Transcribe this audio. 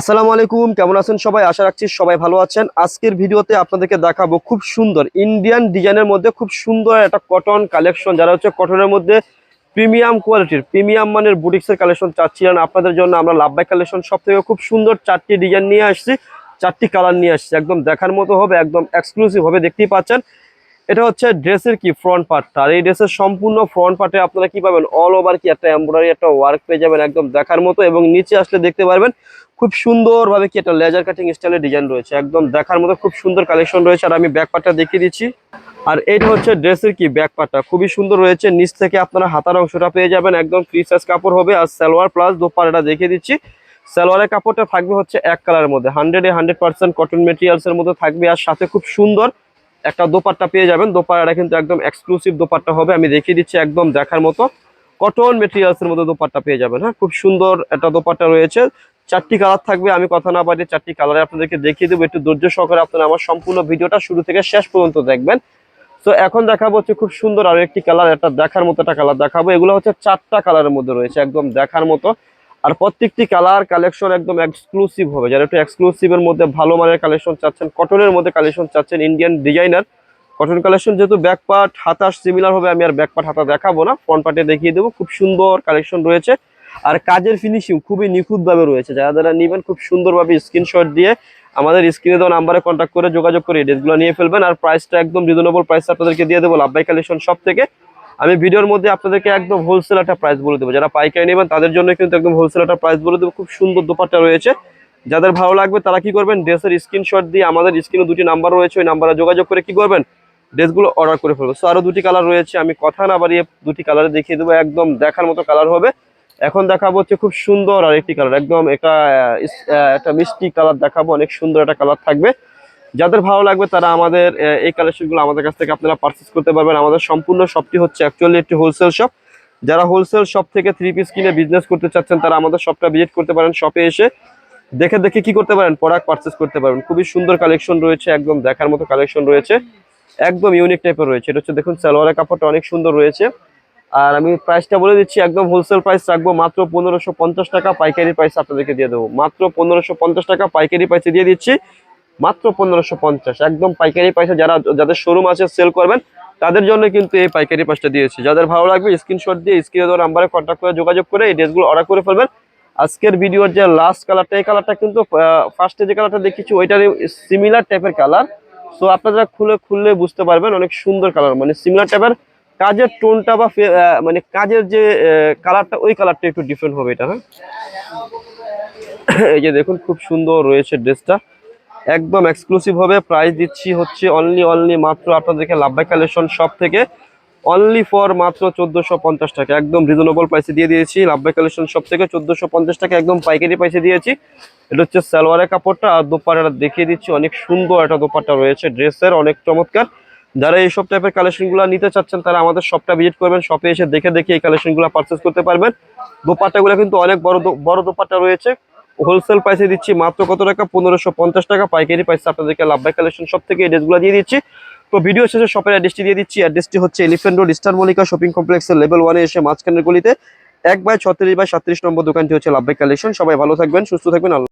আসসালামু আলাইকুম, কেমন আছেন সবাই? আশা রাখছি সবাই ভালো আছেন। আজকের ভিডিওতে আপনাদেরকে দেখাবো খুব সুন্দর ইন্ডিয়ান ডিজাইনের মধ্যে খুব সুন্দর একটা কটন কালেকশন যারা হচ্ছে কটনের মধ্যে প্রিমিয়াম কোয়ালিটির প্রিমিয়াম মানের বুটিক্সের কালেকশন চাচ্ছিলেন, আপনাদের জন্য আমরা লাভবাই কালেকশন সব থেকে খুব সুন্দর চারটি ডিজাইন নিয়ে আসছি, চারটি কালার নিয়ে আসছি। একদম দেখার মতো হবে, একদম এক্সক্লুসিভ হবে, দেখতেই পাচ্ছেন। এটা হচ্ছে ড্রেসের কি ফ্রন্ট পার্টটা আর এই ড্রেসের সম্পূর্ণ ফ্রন্ট পার্টে আপনারা কি পাবেন? অল ওভার কি একটা এমব্রয়ডারি একটা ওয়ার্ক পেয়ে যাবেন, একদম দেখার মতো। এবং নিচে আসলে দেখতে পারবেন খুব সুন্দরভাবে কি একটা লেজার কাটিং স্টাইলের ডিজাইন রয়েছে। একদম দেখার মতো খুব সুন্দর কালেকশন রয়েছে আর আমি ব্যাক পার্টটা দেখিয়ে দিচ্ছি। আর এটা হচ্ছে ড্রেসের কি ব্যাক পার্টটা খুবই সুন্দর রয়েছে। নিচ থেকে আপনারা হাতার অংশটা পেয়ে যাবেন। একদম ফ্রি সাইজ কাপড় হবে। আর সালোয়ার প্লাস দোপারটা দেখিয়ে দিচ্ছি। সালোয়ারের কাপড়টা থাকবে হচ্ছে এক কালারের মধ্যে। হান্ড্রেডে হান্ড্রেড পার্সেন্ট কটন মেটেরিয়ালসের মধ্যে থাকবে। আর সাথে খুব সুন্দর একটা দোপাট্টা পেয়ে যাবেন। দোপাট্টাটা কিন্তু একদম এক্সক্লুসিভ দোপাট্টা হবে। আমি দেখিয়ে দিচ্ছি একদম দেখার মতো। কটন মেটেরিয়ালসের মধ্যে দোপাট্টা পেয়ে যাবেন। হ্যাঁ খুব সুন্দর একটা দোপাট্টা রয়েছে। চারটি কালার থাকবে, আমি কথা না বাড়িয়ে চারটি কালারে আপনাদেরকে দেখিয়ে দেবো। একটু ধৈর্য সহকারে আপনারা আমার সম্পূর্ণ ভিডিওটা শুরু থেকে শেষ পর্যন্ত দেখবেন। তো এখন দেখাবো হচ্ছে খুব সুন্দর আর একটি কালার একটা দেখার মতো একটা কালার দেখাবো। এগুলো হচ্ছে চারটা কালারের মধ্যে রয়েছে, একদম দেখার মতো। আর প্রত্যেকটি কালার কালেকশন একদম এক্সক্লুসিভ হবে। যারা একটু এক্সক্লুসিভের মধ্যে ভালো মানের কালেকশন চাচ্ছেন কটনের মধ্যে কালেকশন চাচ্ছেন ইন্ডিয়ান ডিজাইনার কটন কালেকশন যেহেতু ব্যাক পার্ট হাতা সিমিলার হবে, আমি আর ব্যাক পার্ট হাতা দেখাবো না। ফ্রন্ট পার্টে দেখিয়ে দেবো, খুব সুন্দর কালেকশন রয়েছে। আর কাজের ফিনিশিং খুবই নিখুঁতভাবে রয়েছে। যারা যারা নেবেন, খুব সুন্দরভাবে স্ক্রিনশট দিয়ে আমাদের স্ক্রিনে দেওয়া নাম্বারে কন্ট্যাক্ট করে যোগাযোগ করে ড্রেসগুলো নিয়ে ফেলবেন। আর প্রাইসটা একদম রিজনেবল প্রাইস আপনাদেরকে দিয়ে দেবো লাভবাই কালেকশন সব থেকে। আমি ভিডিওর মধ্যে আপনাদেরকে একদম হোলসেল একটা প্রাইস বলে দেবো। যারা পাইকারি নেবেন, তাদের জন্য কিন্তু একদম হোলসেল একটা প্রাইস বলে দেবো। খুব সুন্দর দোপাট্টা রয়েছে। যাদের ভালো লাগবে, তারা কি করবেন ড্রেসের স্ক্রিনশট দিয়ে আমাদের স্ক্রিনে দুটি নাম্বার রয়েছে, ওই নাম্বারে যোগাযোগ করে কি করবেন ড্রেসগুলো অর্ডার করে ফেলব সো আরও দুটি কালার রয়েছে। আমি কথা না বাড়িয়ে দুটি কালারে দেখিয়ে দেবো। একদম দেখার মতো কালার হবে। এখন দেখাবো হচ্ছে খুব সুন্দর আর একটি কালার একদম এটা একটা মিষ্টি কালার দেখাবো, অনেক সুন্দর একটা কালার থাকবে। যাদের ভালো লাগবে তারা আমাদের এই কালেকশনগুলো আমাদের কাছ থেকে আপনারা পারচেস করতে পারবেন। আমাদের সম্পূর্ণ শপটি হচ্ছে অ্যাকচুয়ালি একটি হোলসেল শপ যারা হোলসেল শপ থেকে থ্রি পিস কিনে বিজনেস করতে চাচ্ছেন, তারা আমাদের শপটা ভিজিট করতে পারেন শপে এসে দেখে দেখে কি করতে পারেন প্রোডাক্ট পারচেস করতে পারবেন। খুবই সুন্দর কালেকশন রয়েছে, একদম দেখার মতো কালেকশন রয়েছে। একদম ইউনিক টাইপের রয়েছে। এটা হচ্ছে দেখুন সালোয়ারের কাপড়টা অনেক সুন্দর রয়েছে। আর আমি প্রাইসটা বলে দিচ্ছি, একদম হোলসেল প্রাইস রাখব, মাত্র পনেরোশো পঞ্চাশ টাকা পাইকারি প্রাইস আপনাদেরকে দিয়ে দেবো। মাত্র পনেরোশো পঞ্চাশ টাকা পাইকারি প্রাইসে দিয়ে দিচ্ছি, মাত্র পনেরোশো পঞ্চাশ। একদম পাইকারি প্রাইসে যারা, যাদের শোরুম আছে সেল করবেন, তাদের জন্য কিন্তু এই পাইকারি প্রাইসটা দিয়েছি। যাদের ভালো লাগবে স্ক্রিনশট দিয়ে স্ক্রিনে দেওয়ার নাম্বারে কন্ট্যাক্ট করে যোগাযোগ করে এই ড্রেসগুলো অর্ডার করে ফেলবেন। আজকের ভিডিওর যে লাস্ট কালারটা এই কালারটা কিন্তু ফার্স্টে যে কালারটা দেখেছি ওইটারই সিমিলার টাইপের কালার সো আপনারা খুলে, খুললে বুঝতে পারবেন, অনেক সুন্দর কালার মানে সিমিলার টাইপের কাজের টোনটা বা মানে কাজের যে কালারটা ওই কালারটা একটু ডিফারেন্ট হবে এটা হ্যাঁ? এই যে দেখুন খুব সুন্দর রয়েছে ড্রেসটা। একদম এক্সক্লুসিভ হবে। প্রাইস দিচ্ছি হচ্ছে অনলি অনলি মাত্র আপনাদেরকে লাভবাই কালেকশন শপ থেকে। অনলি ফর মাত্র চোদ্দোশো পঞ্চাশ টাকা। একদম রিজনেবল প্রাইসে দিয়ে দিয়েছি। লাভবাই কালেকশন শপ থেকে চোদ্দোশো পঞ্চাশ টাকা একদম পাইকারি প্রাইসে দিয়েছি। এটা হচ্ছে সালোয়ারের কাপড়টা। আর দোপাট্টাটা দেখিয়ে দিচ্ছি। অনেক সুন্দর একটা দোপাট্টা রয়েছে ড্রেসের। অনেক চমৎকার। যারা এইসব টাইপের কালেকশনগুলো নিতে চাচ্ছেন, তারা আমাদের শপটা ভিজিট করবেন। শপে এসে দেখে দেখে এই কালেকশনগুলো পারচেস করতে পারবেন। দোপাট্টাগুলো কিন্তু অনেক বড় বড় দোপাট্টা রয়েছে। হোলসেল প্রাইসে দিচ্ছি মাত্র কত টাকা? পনেরোশো পঞ্চাশ টাকা। পাইকারি প্রাইসে আপনাদেরকে লাভবাই কালেকশন সব থেকে এই দিয়ে দিচ্ছি। তো ভিডিও শেষে শপের অ্যাড্রেসটি দিয়ে দিচ্ছি। অ্যাড্রেসটি হচ্ছে elephant road eastern Mallika shopping কমপ্লেক্সের লেভেল ওয়ানে এসে মাঝখানের গলিতে এক বাই ছত্রিশ বাই সাত্রিশ নম্বর দোকানটি হচ্ছে লাভবাই কালেকশন সবাই ভালো থাকবেন, সুস্থ থাকবেন। আল্লাহ